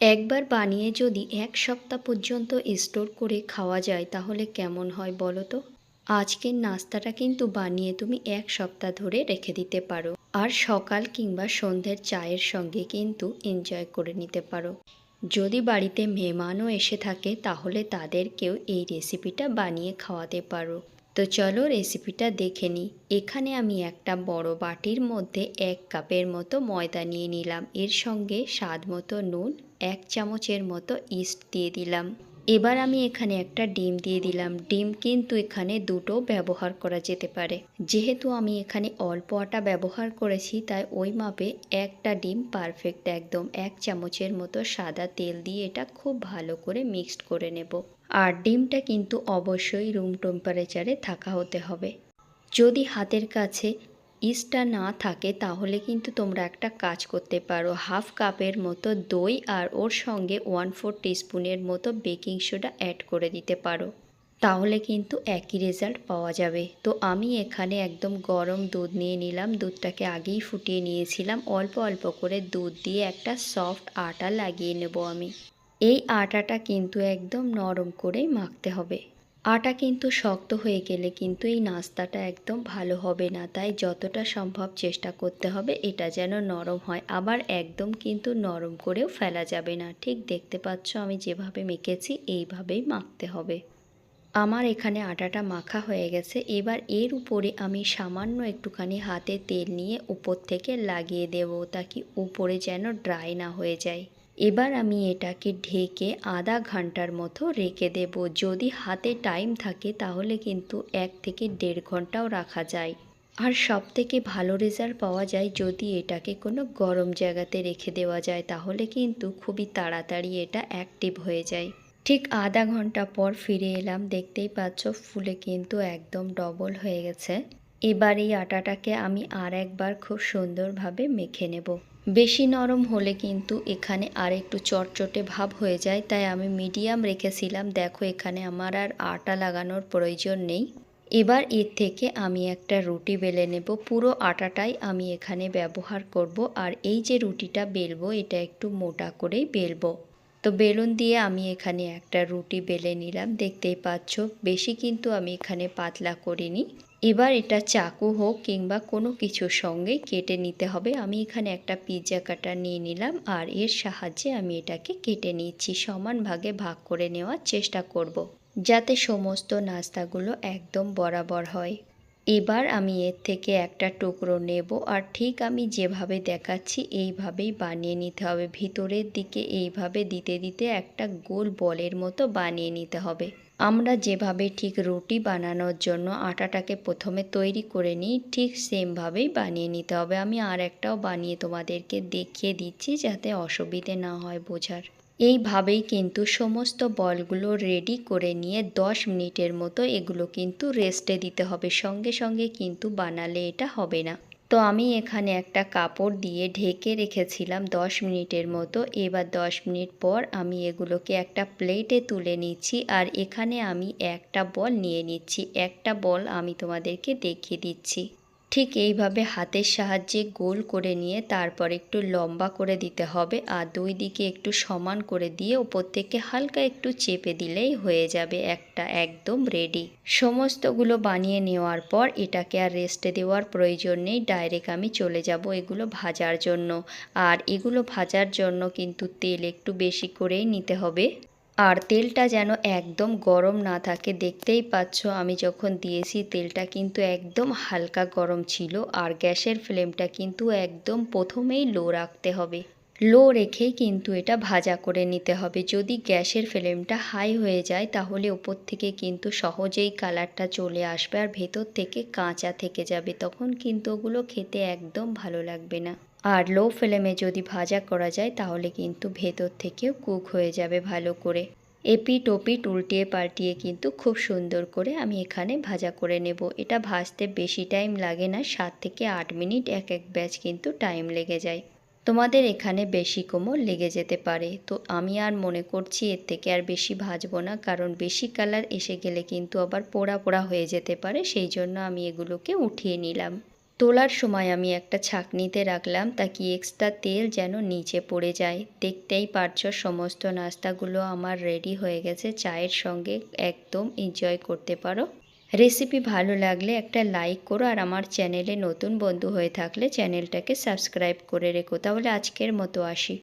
একবার বানিয়ে যদি এক সপ্তাহ পর্যন্ত স্টোর করে খাওয়া যায়, তাহলে কেমন হয় বলো তো? আজকের নাস্তাটা কিন্তু বানিয়ে তুমি এক সপ্তাহ ধরে রেখে দিতে পারো। আর সকাল কিংবা সন্ধ্যের চায়ের সঙ্গে কিন্তু এনজয় করে নিতে পারো। যদি বাড়িতে মেহমানও এসে থাকে, তাহলে তাদেরকেও এই রেসিপিটা বানিয়ে খাওয়াতে পারো। তো চলো রেসিপিটা দেখে নিই এখানে আমি একটা বড় বাটির মধ্যে এক কাপের মতো ময়দা নিয়ে নিলাম। এর সঙ্গে স্বাদ মতো নুন, এক চামচের মতো ইস্ট দিয়ে দিলাম। এবার আমি এখানে একটা ডিম দিয়ে দিলাম। ডিম কিন্তু এখানে দুটো ব্যবহার করা যেতে পারে। যেহেতু আমি এখানে অল্প আটা ব্যবহার করেছি, তাই ওই মাপে একটা ডিম পারফেক্ট একদম এক চামচের মতো সাদা তেল দিয়ে এটা খুব ভালো করে মিক্সড করে নেব। আর ডিমটা কিন্তু অবশ্যই রুম টেম্পারেচারে থাকা হতে হবে। যদি হাতের কাছে ইস্টটা না থাকে, তাহলে কিন্তু তোমরা একটা কাজ করতে পারো। হাফ কাপের মতো দই আর ওর সঙ্গে ওয়ান ফোর টিস্পুনের মতো বেকিং সোডা অ্যাড করে দিতে পারো। তাহলে কিন্তু একই রেজাল্ট পাওয়া যাবে। তো আমি এখানে একদম গরম দুধ নিয়ে নিলাম। দুধটাকে আগেই ফুটিয়ে নিয়েছিলাম। অল্প অল্প করে দুধ দিয়ে একটা সফট আটা লাগিয়ে নেব আমি। এই আটাটা কিন্তু একদম নরম করেই মাখতে হবে। আটা কিন্তু শক্ত হয়ে গেলে কিন্তু এই নাস্তাটা একদম ভালো হবে না। তাই যতটা সম্ভব চেষ্টা করতে হবে এটা যেন নরম হয়। আবার একদম কিন্তু নরম করেও ফেলা যাবে না। ঠিক দেখতে পাচ্ছ আমি যেভাবে মেখেছি এইভাবেই মাখতে হবে। আমার এখানে আটাটা মাখা হয়ে গেছে। এবার এর উপরে আমি সামান্য একটুখানি হাতে তেল নিয়ে উপর থেকে লাগিয়ে দেব, তাকে উপরে যেন ড্রাই না হয়ে যায়। এবার আমি এটাকে ঢেকে আধা ঘণ্টার মতো রেখে দেব। যদি হাতে টাইম থাকে, তাহলে কিন্তু এক থেকে দেড় ঘন্টাও রাখা যায়। আর সব থেকে ভালো রেজাল্ট পাওয়া যায় যদি এটাকে কোনো গরম জায়গাতে রেখে দেওয়া যায়, তাহলে কিন্তু খুবই তাড়াতাড়ি এটা অ্যাক্টিভ হয়ে যায়। ঠিক আধা ঘণ্টা পর ফিরে এলাম, দেখতেই পাচ্ছ ফুলে কিন্তু একদম ডবল হয়ে গেছে। এবার এই আটাটাকে আমি আর একবার খুব সুন্দরভাবে মেখে নেব। বেশি নরম হলে কিন্তু এখানে আর একটু চটচটে ভাব হয়ে যায়, তাই আমি মিডিয়াম রেখেছিলাম। দেখো, এখানে আমার আর আটা লাগানোর প্রয়োজন নেই। এবার এর থেকে আমি একটা রুটি বেলে নেব। পুরো আটাটাই আমি এখানে ব্যবহার করব। আর এই যে রুটিটা বেলবো, এটা একটু মোটা করেই বেলবো। তো বেলুন দিয়ে আমি এখানে একটা রুটি বেলে নিলাম, দেখতেই পাচ্ছ। বেশি কিন্তু আমি এখানে পাতলা করিনি। এবার এটা চাকু হোক কিংবা কোনো কিছুর সঙ্গে কেটে নিতে হবে। আমি এখানে একটা পিৎজা কাটার নিয়ে নিলাম আর এর সাহায্যে আমি এটাকে কেটে নিচ্ছি। সমান ভাগে ভাগ করে নেওয়ার চেষ্টা করব। যাতে সমস্ত নাস্তাগুলো একদম বরাবর হয়। এবার আমি এর থেকে একটা টুকরো নেব আর ঠিক আমি যেভাবে দেখাচ্ছি এইভাবেই বানিয়ে নিতে হবে। ভিতরের দিকে এইভাবে দিতে দিতে একটা গোল বলের মতো বানিয়ে নিতে হবে। আমরা যেভাবে ঠিক রুটি বানানোর জন্য আটাটাকে প্রথমে তৈরি করে নিই, ঠিক সেমভাবেই বানিয়ে নিতে হবে। আমি আর একটাও বানিয়ে তোমাদেরকে দেখিয়ে দিচ্ছি যাতে অসুবিধে না হয় বোঝার। এইভাবেই কিন্তু সমস্ত বলগুলো রেডি করে নিয়ে দশ মিনিটের মতো এগুলো কিন্তু রেস্টে দিতে হবে। সঙ্গে সঙ্গে কিন্তু বানালে এটা হবে না। তো আমি এখানে একটা কাপড় দিয়ে ঢেকে রেখেছিলাম দশ মিনিটের মতো। এবার দশ মিনিট পর আমি এগুলোকে একটা প্লেটে তুলে নিচ্ছি আর এখানে আমি একটা বল নিয়ে নিচ্ছি। একটা বল আমি তোমাদেরকে দেখিয়ে দিচ্ছি। ঠিক এইভাবে হাতের সাহায্যে গোল করে নিয়ে তারপর একটু লম্বা করে দিতে হবে আর দুই দিকে একটু সমান করে দিয়ে ওপর থেকে হালকা একটু চেপে দিলেই হয়ে যাবে একটা একদম রেডি সমস্তগুলো বানিয়ে নেওয়ার পর এটাকে আর রেস্টে দেওয়ার প্রয়োজন নেই ডাইরেক্ট আমি চলে যাব এগুলো ভাজার জন্য। আর এগুলো ভাজার জন্য কিন্তু তেল একটু বেশি করেই নিতে হবে। আর তেলটা যেন একদম গরম না থাকে। দেখতেই পাচ্ছ, আমি যখন দিয়েছি, তেলটা কিন্তু একদম হালকা গরম ছিল আর গ্যাসের ফ্লেমটা কিন্তু একদম প্রথমেই লো রাখতে হবে। লো রেখেই কিন্তু এটা ভাজা করে নিতে হবে। যদি গ্যাসের ফ্লেমটা হাই হয়ে যায়, তাহলে ওপর থেকে কিন্তু সহজেই কালারটা চলে আসবে আর ভেতর থেকে কাঁচা থেকে যাবে। তখন কিন্তু ওগুলো খেতে একদম ভালো লাগবে না। আর লো ফ্লেমে যদি ভাজা করা যায়, তাহলে কিন্তু ভেতর থেকেও কুক হয়ে যাবে ভালো করে। এপি টপি উল্টিয়ে পাল্টিয়ে কিন্তু খুব সুন্দর করে আমি এখানে ভাজা করে নেব। এটা ভাজতে বেশি টাইম লাগে না, সাত থেকে আট মিনিট এক এক ব্যাচ কিন্তু টাইম লেগে যায়। তোমাদের এখানে বেশি কোমর লেগে যেতে পারে। তো আমি আর মনে করছি এর থেকে আর বেশি ভাজবো না, কারণ বেশি কালার এসে গেলে কিন্তু আবার পোড়া পোড়া হয়ে যেতে পারে, সেই জন্য আমি এগুলোকে উঠিয়ে নিলাম। তোলার সময় আমি একটা ছাঁকনিতে রাখলাম তাকে এক্সট্রা তেল যেন নিচে পড়ে যায়। দেখতেই পারছ সমস্ত নাস্তাগুলো আমার রেডি হয়ে গেছে। চায়ের সঙ্গে একদম এনজয় করতে পারো। রেসিপি ভালো লাগলে একটা লাইক করো আর আমার চ্যানেলে নতুন বন্ধু হয়ে থাকলে চ্যানেলটাকে সাবস্ক্রাইব করে রেখো। তাহলে আজকের মতো আসি।